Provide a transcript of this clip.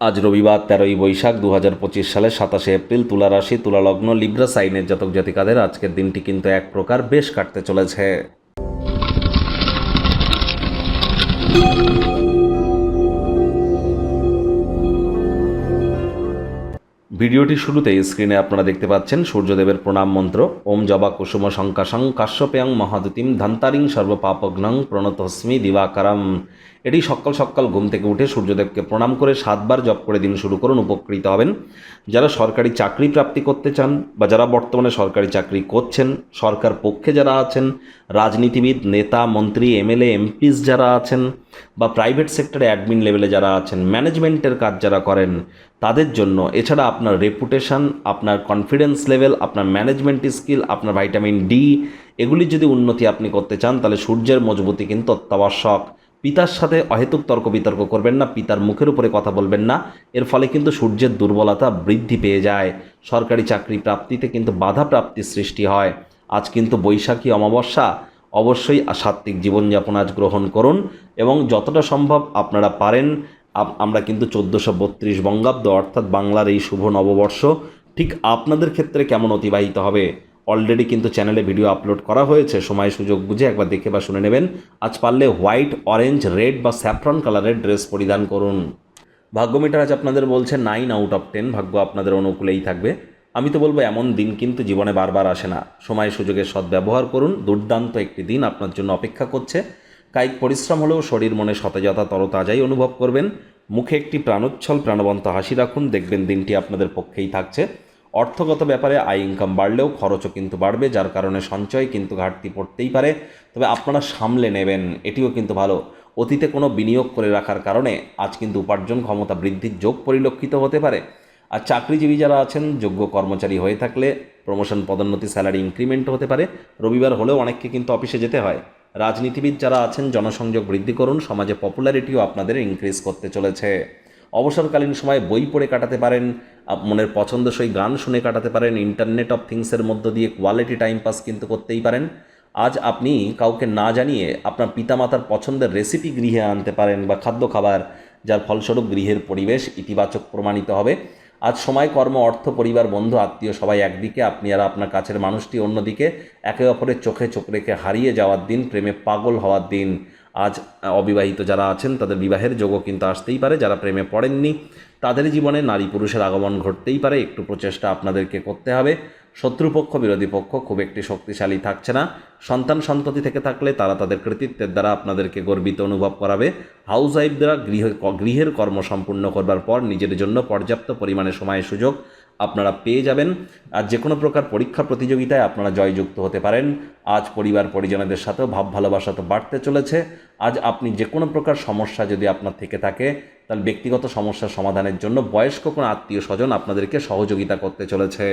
আজ রবিবার তেরোই বৈশাখ দু হাজার পঁচিশ সালের সাতাশে এপ্রিল তুলা রাশি, তুলা লগ্ন, লিব্রা সাইনের জাতক জাতিকাদের আজকের দিনটি কিন্তু এক প্রকার বেশ কাটতে চলেছে। ভিডিওটি শুরুতেই স্ক্রিনে আপনারা দেখতে পাচ্ছেন সূর্যদেবের প্রণাম মন্ত্র, ওম জবা কুসুম শঙ্কাশং কাশ্যপেয়ং মহাদুতিম ধন্তারিং সর্বপাপগ্নং প্রণতস্মি দিবাকারম। এটি সকাল সকাল ঘুম থেকে উঠে সূর্যদেবকে প্রণাম করে সাতবার জপ করে দিন শুরু করুন, উপকৃত হবেন। যারা সরকারি চাকরি প্রাপ্তি করতে চান বা যারা বর্তমানে সরকারি চাকরি করছেন, সরকার পক্ষে যারা আছেন, রাজনীতিবিদ, নেতা, মন্ত্রী, এমএলএ, এমপিস যারা আছেন বা প্রাইভেট সেক্টরে অ্যাডমিন লেভেলে যারা আছেন, ম্যানেজমেন্টের কাজ যারা করেন, তাদের জন্য এছাড়া আপনার রেপুটেশন, আপনার কনফিডেন্স লেভেল, আপনার ম্যানেজমেন্ট স্কিল, আপনার ভাইটামিন ডি, এগুলির যদি উন্নতি আপনি করতে চান, তাহলে সূর্যের মজবুতি কিন্তু অত্যাবশ্যক। পিতার সাথে অহেতুক তর্ক বিতর্ক করবেন না, পিতার মুখের উপরে কথা বলবেন না, এর ফলে কিন্তু সূর্যের দুর্বলতা বৃদ্ধি পেয়ে যায়। সরকারি চাকরি প্রাপ্তিতে কিন্তু বাধা প্রাপ্তির সৃষ্টি হয়। আজ কিন্তু বৈশাখী অমাবস্যা, অবশ্যই সাত্ত্বিক জীবনযাপন আজ গ্রহণ করুন এবং যতটা সম্ভব আপনারা পারেন আমরা কিন্তু চোদ্দোশো বত্রিশ বঙ্গাব্দ, অর্থাৎ বাংলার এই শুভ নববর্ষ ঠিক আপনাদের ক্ষেত্রে কেমন অতিবাহিত হবে? অলরেডি কিন্তু চ্যানেলে ভিডিও আপলোড করা হয়েছে। সময় সুযোগ বুঝে একবার দেখে বা শুনে নেবেন। আজ পারলে হোয়াইট অরেঞ্জ রেড বা স্যাফ্রন কালারের ড্রেস পরিধান করুন। ভাগ্য মিটার আজ আপনাদের বলছে নাইন আউট অফ টেন ভাগ্য আপনাদের অনুকূলেই থাকবে। আমি তো বলব এমন দিন কিন্তু জীবনে বারবার আসে না। সময় সুযোগের সদ্ব্যবহার করুন। দুর্দান্ত একটি দিন আপনার জন্য অপেক্ষা করছে। কায়িক পরিশ্রম হলেও শরীর মনে সতেজতা, তরতাজাই অনুভব করবেন। মুখে একটি প্রাণোচ্ছল, প্রাণবন্ত হাসি রাখুন। দেখবেন দিনটি আপনাদের পক্ষেই থাকছে। অর্থগত ব্যাপারে আয় ইনকাম বাড়লেও খরচও কিন্তু বাড়বে, যার কারণে সঞ্চয় কিন্তু ঘাটতি পড়তেই পারে। তবে আপনারা সামলে নেবেন, এটিও কিন্তু ভালো। অতীতে কোনো বিনিয়োগ করে রাখার কারণে আজ কিন্তু উপার্জন ক্ষমতা বৃদ্ধির যোগ পরিলক্ষিত হতে পারে। আর চাকরিজীবী যারা আছেন, যোগ্য কর্মচারী হয়ে থাকলে প্রমোশন পদোন্নতি স্যালারি ইনক্রিমেন্ট হতে পারে। রবিবার হলেও অনেককে কিন্তু অফিসে যেতে হয়। রাজনীতিবিদ যারা আছেন, জনসংযোগ বৃদ্ধি করুন, সমাজে পপুলারিটিও আপনাদের ইনক্রিজ করতে চলেছে। অবসরকালীন সময় বই পড়ে কাটাতে পারেন মনের পছন্দসই গান শুনে কাটাতে পারেন ইন্টারনেট অফ থিংসের মধ্য দিয়ে কোয়ালিটি টাইম পাস কিন্তু করতেই পারেন। আজ আপনি কাউকে না জানিয়ে আপনার পিতামাতার পছন্দের রেসিপি গৃহে আনতে পারেন বা খাদ্য খাবার, যার ফলস্বরূপ গৃহের পরিবেশ ইতিবাচক প্রমাণিত হবে। আজ সময়, কর্ম, অর্থ, পরিবার, বন্ধু, আত্মীয় সবাই একদিকে, আপনি আর আপনার কাছের মানুষটি অন্যদিকে। একে অপরের চোখে চোখ রেখে হারিয়ে যাওয়ার দিন, প্রেমে পাগল হওয়ার দিন। আজ অবিবাহিত যারা আছেন, তাদের বিবাহের যোগও কিন্তু আসতেই পারে। যারা প্রেমে পড়েননি, তাদের জীবনে নারী পুরুষের আগমন ঘটতেই পারে। একটু প্রচেষ্টা আপনাদেরকে করতে হবে। শত্রুপক্ষ, বিরোধী পক্ষ খুব একটি শক্তিশালী থাকছে না। সন্তান সন্ততি থেকে থাকলে তারা তাদের কৃতিত্বের দ্বারা আপনাদেরকে গর্বিত অনুভব করাবে। হাউস ওয়াইফরা গৃহ, গৃহের কর্ম সম্পূর্ণ করবার পর নিজের জন্য পর্যাপ্ত পরিমাণে সময় সুযোগ আপনারা পেয়ে যাবেন। আর যে কোনো প্রকার পরীক্ষা প্রতিযোগিতায় আপনারা জয়যুক্ত হতে পারেন। আজ পরিবার পরিজনদের সাথেও ভাব ভালোবাসা তো বাড়তে চলেছে। আজ আপনি যে কোনো প্রকার সমস্যা যদি আপনার থেকে থাকে, তাহলে ব্যক্তিগত সমস্যার সমাধানের জন্য বয়স্ক কোনো আত্মীয় স্বজন আপনাদেরকে সহযোগিতা করতে চলেছে।